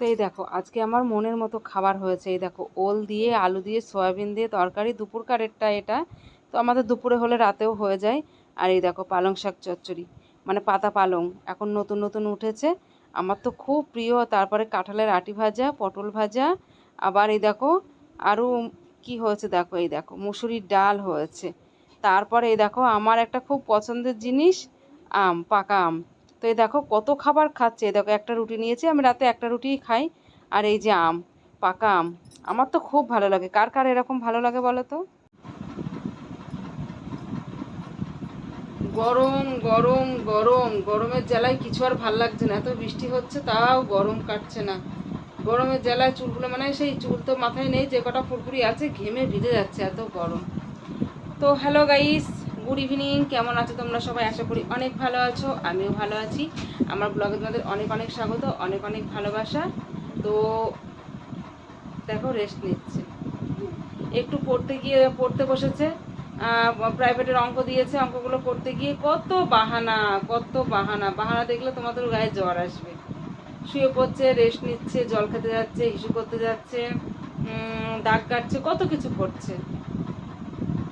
তো এই দেখো, আজকে আমার মনের মতো খাবার হয়েছে। এই দেখো, ওল দিয়ে, আলু দিয়ে, সয়াবিন দিয়ে, তরকারি, দুপুর কারেরটা এটা। তো আমাদের দুপুরে হলে রাতেও হয়ে যায়। আর এই দেখো, পালং শাক চচ্চড়ি মানে পাতা পালং, এখন নতুন নতুন উঠেছে। আমার তো খুব প্রিয়, তারপরে কাঁঠালের আটি ভাজা, পটল ভাজা, আবার এই দেখো, আরও কি হয়েছে দেখো, এই দেখো, মুসুরির ডাল হয়েছে। তারপরে এই দেখো, আমার একটা খুব পছন্দের জিনিস, আম, পাকা আম। তো এই দেখো কত খাবার খাচ্ছে। দেখো একটা রুটি নিয়েছি, আমি রাতে একটা রুটিই খাই। আর এই যে আম, পাকা আম, আমার তো খুব ভালো লাগে। কার কার এরকম ভালো লাগে বলো তো? গরম গরম গরম। গরমের জ্বালায় কিছু আর ভালো লাগছে না। এত বৃষ্টি হচ্ছে, তাও গরম কাটছে না। গরমের জ্বালায় চুলগুলো মানে সেই চুল তো মাথায় নেই, যে কটা ফুরফুরি আছে, ঘেমে ভিজে যাচ্ছে এত গরম। তো হ্যালো গাইস গুড ইভিনিং কেমন আছো তোমরা সবাই? আশা করি অনেক ভালো আছো, আমিও ভালো আছি। আমার ব্লগে তোমাদের অনেক অনেক স্বাগত, অনেক অনেক ভালোবাসা। তো দেখো রেস্ট নিচ্ছে। একটু পড়তে গিয়ে, পড়তে বসেছে। প্রাইভেটের অঙ্ক দিয়েছে, অঙ্কগুলো করতে গিয়ে কত বাহানা কত বাহানা। বাহানা দেখলে তোমাদের গায়ে জ্বর আসবে। শুয়ে পড়ছে রেস্ট নিচ্ছে, জল খেতে যাচ্ছে হিসু করতে যাচ্ছে দাগ কাটছে, কত কিছু করছে।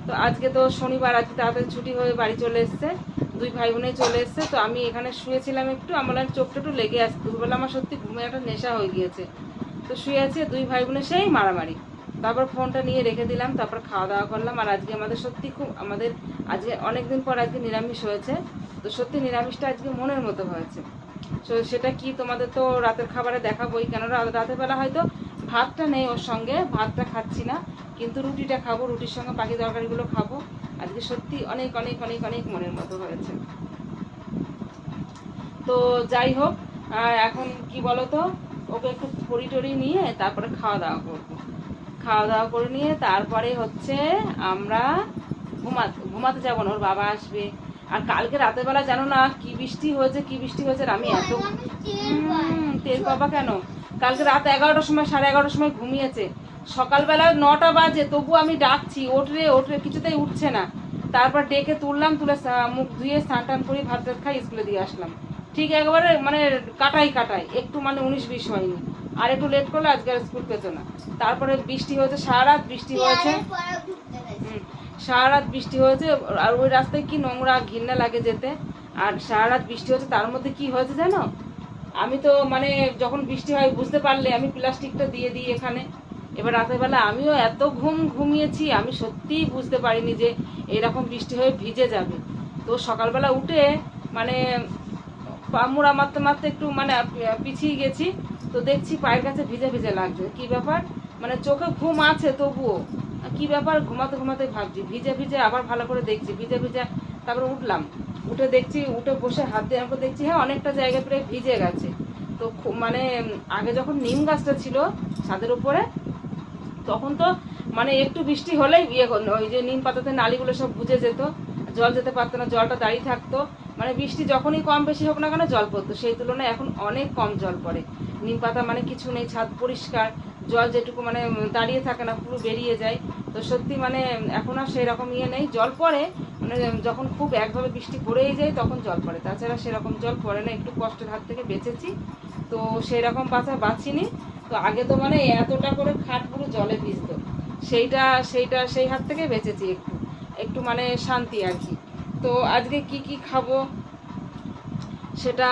তো আজকে তো শনিবার, আজকে তাড়াতাড়ি ছুটি হয়ে বাড়ি চলে এসছে। দুই ভাই বোনে চলে এসছে, তো আমি এখানে শুয়েছিলাম একটু, আমার চোখটা একটু লেগে আসছে দুপুরবেলা আমার সত্যি ঘুমে একটা নেশা হয়ে গিয়েছে। তো শুয়ে আছে, দুই ভাই বোনে সেই মারামারি। তারপর ফোনটা নিয়ে রেখে দিলাম, তারপর খাওয়া দাওয়া করলাম। আর আজকে আমাদের সত্যি খুব, আমাদের আজকে অনেকদিন পর আজকে নিরামিষ হয়েছে। তো সত্যি নিরামিষটা আজকে মনের মতো হয়েছে। তো সেটা কি তোমাদের তো রাতের খাবারে দেখাবোই কেন রাতের বেলা হয়তো ভাতটা নেই ওর সঙ্গে, ভাতটা খাচ্ছি না। কিন্তু রুটিটা খাব রুটির সঙ্গে পাখি তরকারিগুলো খাব। আজকে সত্যি অনেক অনেক অনেক অনেক মনের মতো হয়েছে। তো যাই হোক এখন কি বলতো ওকে একটু পরি টরি নিয়ে তারপরে খাওয়া দাওয়া করব। খাওয়া দাওয়া করে নিয়ে তারপরে হচ্ছে আমরা ঘুমাতে ঘুমাতে যাব না ওর বাবা আসবে। আর কালকে রাতের বেলা জানো না কি বৃষ্টি হয়েছে কি বৃষ্টি হয়েছে আর আমি এত হুম, টের পাবা কেন? কালকে রাত এগারোটার সময় সাড়ে এগারোটার সময় ঘুমিয়েছে। সকালবেলা নটা বাজে, তবু আমি ডাকছি, ওঠরে ওঠরে, কিছুতেই উঠছে না। তারপর ডেকে তুললাম, তুলে মুখ ধুয়ে স্নান টান করে ভাত টাত খাই স্কুলে দিয়ে আসলাম। ঠিক একেবারে মানে কাটাই কাটাই, একটু মানে উনিশ বিশ হয়নি। আর একটু লেট করলে আজকে আর স্কুল পেতো না। তারপরে বৃষ্টি হয়েছে সারা রাত বৃষ্টি হয়েছে। সারা রাত বৃষ্টি হয়েছে, আর ওই রাস্তায় কি নোংরা ঘৃণা লাগে যেতে। আর সারা রাত বৃষ্টি হয়েছে, তার মধ্যে কি হয়েছে জানো? আমি তো মানে যখন বৃষ্টি হয়, বুঝতে পারলে আমি প্লাস্টিকটা দিয়ে দিই এখানে। এবার রাতের বেলা আমিও এত ঘুম ঘুমিয়েছি, আমি সত্যিই বুঝতে পারিনি যে এরকম বৃষ্টি হয়ে ভিজে যাবে। তো সকালবেলা উঠে মানে মুড়া মারতে মারতে একটু মানে পিছিয়ে গেছি, তো দেখছি পায়ের কাছে ভিজে ভিজে লাগছে। কি ব্যাপার? মানে চোখে ঘুম আছে তবুও। কি ব্যাপার? ঘুমাতে ঘুমাতে ভাবছি। ভিজে ভিজে আবার ভালো করে দেখছি, ভিজে ভিজে তারপরে উঠলাম। উঠে দেখছি, উঠে বসে হাত দিয়ে আমাকে দেখছি হ্যাঁ অনেকটা জায়গা প্রায় ভিজে গেছে। তো মানে আগে যখন নিম গাছটা ছিল ছাদের উপরে তখন তো মানে একটু বৃষ্টি হলেই ইয়ে ওই যে নিম পাতাতে নালিগুলো সব বুঝে যেত, জল যেতে পারতো না, জলটা দাঁড়িয়ে থাকতো। মানে বৃষ্টি যখনই কম বেশি হোক না কেন জল পড়তো, সেই তুলনায় এখন অনেক কম জল পড়ে। নিম পাতা মানে কিছু নেই, ছাদ পরিষ্কার, জল যেটুকু মানে দাঁড়িয়ে থাকে না, পুরো বেরিয়ে যায়। তো সত্যি মানে এখন আর সেই রকম ইয়ে নেই, জল পড়ে মানে যখন খুব একভাবে বৃষ্টি পড়েই যায় তখন জল পড়ে। তাছাড়া সেরকম জল পড়ে না, একটু কষ্টের হাত থেকে বেঁচেছি, তো সেই রকম বাঁচা বাঁচিনি। তো আগে তো মানে এতটা করে খাট পুরো জলে ভিজতো। সেইটা সেইটা, সেই হাত থেকে বেঁচেছি একটু একটু মানে শান্তি আর কি। তো আজকে কি কি খাব সেটা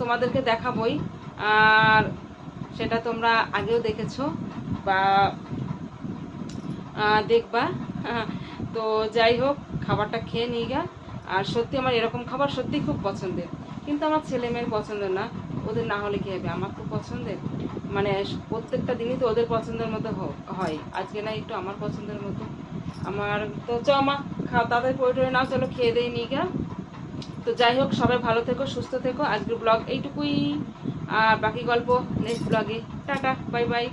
তোমাদেরকে দেখাবই। আর সেটা তোমরা আগেও দেখেছ বা দেখবা। তো যাই হোক, খাবারটা খেয়ে নিয়ে গা আর সত্যি আমার এরকম খাবার সত্যি খুব পছন্দের। কিন্তু আমার ছেলে মেয়ের পছন্দের না, ওদের না হলে কি হবে? আমার তো পছন্দের। মানে প্রত্যেকটা দিনই তো ওদের পছন্দের মতো হয়। আজকে না একটু আমার পছন্দের মতো। আমার তো চ মা, খাও তাদের পরিটরে নাও, চলো খেয়ে দেই নি গা তো যাই হোক, সবাই ভালো থেকো, সুস্থ থেকো। আজকের ব্লগ এইটুকুই। আর বাকি গল্প নেক্সট ব্লগে। Tata, bye bye.